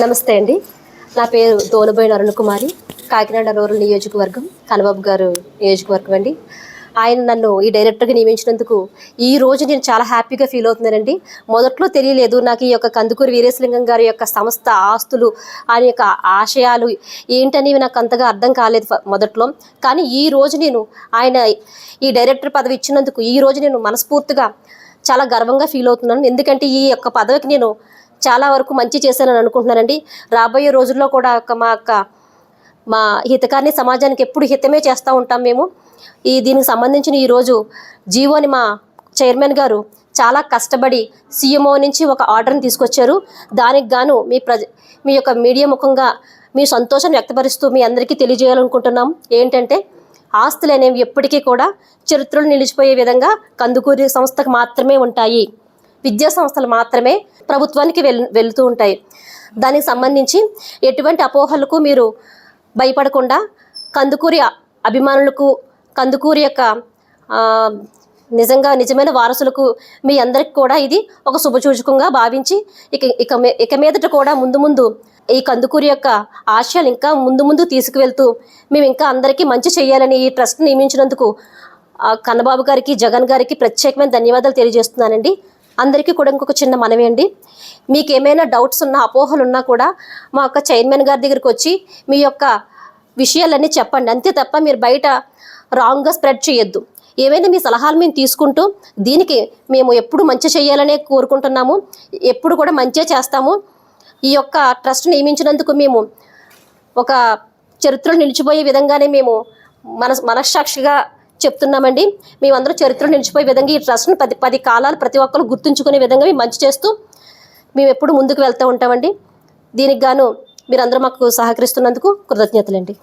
నమస్తే అండి. నా పేరు దోనబోయిన అరుణ్ కుమారి కాకినాడ రూరల్ నియోజకవర్గం కనబాబు గారు నియోజకవర్గం అండి. ఆయన నన్ను ఈ డైరెక్టర్గా నియమించినందుకు ఈ రోజు నేను చాలా హ్యాపీగా ఫీల్ అవుతున్నానండి. మొదట్లో తెలియలేదు నాకు ఈ యొక్క కందుకూరి వీరేశలింగం గారి యొక్క సంస్థ ఆస్తులు ఆయన యొక్క ఆశయాలు ఏంటనేవి నాకు అంతగా అర్థం కాలేదు మొదట్లో. కానీ ఈ రోజు నేను ఆయన ఈ డైరెక్టర్ పదవి ఇచ్చినందుకు ఈ రోజు నేను మనస్ఫూర్తిగా చాలా గర్వంగా ఫీల్ అవుతున్నాను. ఎందుకంటే ఈ యొక్క పదవికి నేను చాలా వరకు మంచి చేశానని అనుకుంటున్నానండి. రాబోయే రోజుల్లో కూడా ఒక మా యొక్క మా హితకాన్ని సమాజానికి ఎప్పుడు హితమే చేస్తూ ఉంటాం మేము. ఈ దీనికి సంబంధించిన ఈరోజు జీవోని మా చైర్మన్ గారు చాలా కష్టపడి సీఎంఓ నుంచి ఒక ఆర్డర్ని తీసుకొచ్చారు. దానికి గాను మీ ప్రజ మీ యొక్క మీడియా ముఖంగా మీ సంతోషం వ్యక్తపరుస్తూ మీ అందరికీ తెలియజేయాలనుకుంటున్నాం. ఏంటంటే ఆస్తులు అనేవి ఎప్పటికీ కూడా చరిత్రలో నిలిచిపోయే విధంగా కందుకూరి సంస్థకు మాత్రమే ఉంటాయి. విద్యా సంస్థలు మాత్రమే ప్రభుత్వానికి వెల్ వెళుతూ ఉంటాయి. దానికి సంబంధించి ఎటువంటి అపోహలకు మీరు భయపడకుండా కందుకూరి అభిమానులకు కందుకూరి యొక్క నిజంగా నిజమైన వారసులకు మీ అందరికి కూడా ఇది ఒక శుభసూచకంగా భావించి ఇక ఇక ఇక మీదట కూడా ముందు ముందు ఈ కందుకూరి యొక్క ఆశయాలు ఇంకా ముందు ముందు తీసుకువెళ్తూ మేము ఇంకా అందరికీ మంచి చేయాలని ఈ ట్రస్ట్ నియమించినందుకు కన్నబాబు గారికి జగన్ గారికి ప్రత్యేకమైన ధన్యవాదాలు తెలియజేస్తున్నానండి. అందరికీ కూడా ఇంకొక చిన్న మనవి అండి. మీకు ఏమైనా డౌట్స్ ఉన్నా అపోహలు ఉన్నా కూడా మా యొక్క చైర్మన్ గారి దగ్గరికి వచ్చి మీ యొక్క విషయాలన్నీ చెప్పండి. అంతే తప్ప మీరు బయట రాంగ్గా స్ప్రెడ్ చేయొద్దు. ఏవైనా మీ సలహాలు మేము తీసుకుంటూ దీనికి మేము ఎప్పుడు మంచి చేయాలనే కోరుకుంటున్నాము. ఎప్పుడు కూడా మంచిగా చేస్తాము. ఈ యొక్క ట్రస్ట్ నియమించినందుకు మేము ఒక చరిత్రలో నిలిచిపోయే విధంగానే మేము మన మనస్సాక్షిగా చెప్తున్నామండి. మేమందరూ చరిత్రలో నిలిచిపోయే విధంగా ఈ ట్రస్ట్ని పది పది కాలాలు ప్రతి ఒక్కరు గుర్తుంచుకునే విధంగా మేము మంచి చేస్తూ మేము ఎప్పుడు ముందుకు వెళ్తూ ఉంటామండి. దీనికి గాను మీరందరూ మాకు సహకరిస్తున్నందుకు కృతజ్ఞతలండి.